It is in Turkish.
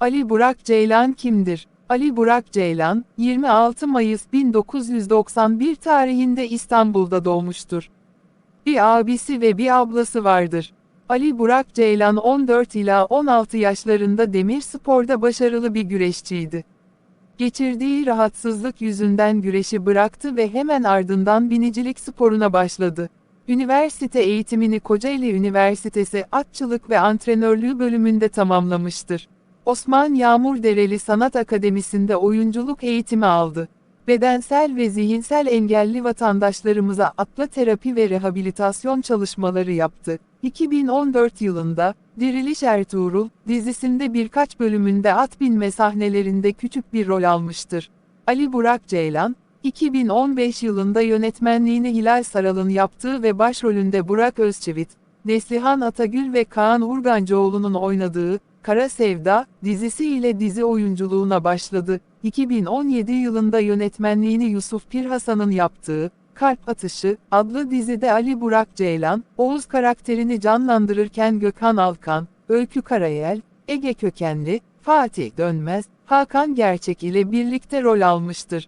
Ali Burak Ceylan kimdir? Ali Burak Ceylan, 26 Mayıs 1991 tarihinde İstanbul'da doğmuştur. Bir abisi ve bir ablası vardır. Ali Burak Ceylan 14 ila 16 yaşlarında demir sporda başarılı bir güreşçiydi. Geçirdiği rahatsızlık yüzünden güreşi bıraktı ve hemen ardından binicilik sporuna başladı. Üniversite eğitimini Kocaeli Üniversitesi Atçılık ve Antrenörlüğü bölümünde tamamlamıştır. Osman Yağmur Dereli Sanat Akademisi'nde oyunculuk eğitimi aldı. Bedensel ve zihinsel engelli vatandaşlarımıza atla terapi ve rehabilitasyon çalışmaları yaptı. 2014 yılında, Diriliş Ertuğrul, dizisinde birkaç bölümünde at binme sahnelerinde küçük bir rol almıştır. Ali Burak Ceylan, 2015 yılında yönetmenliğini Hilal Saral'ın yaptığı ve başrolünde Burak Özçivit, Neslihan Atagül ve Kaan Urgancıoğlu'nun oynadığı Kara Sevda dizisi ile dizi oyunculuğuna başladı. 2017 yılında yönetmenliğini Yusuf Pirhasan'ın yaptığı Kalp Atışı adlı dizide Ali Burak Ceylan, Oğuz karakterini canlandırırken Gökhan Alkan, Öykü Karayel, Ege kökenli, Fatih Dönmez, Hakan Gerçek ile birlikte rol almıştır.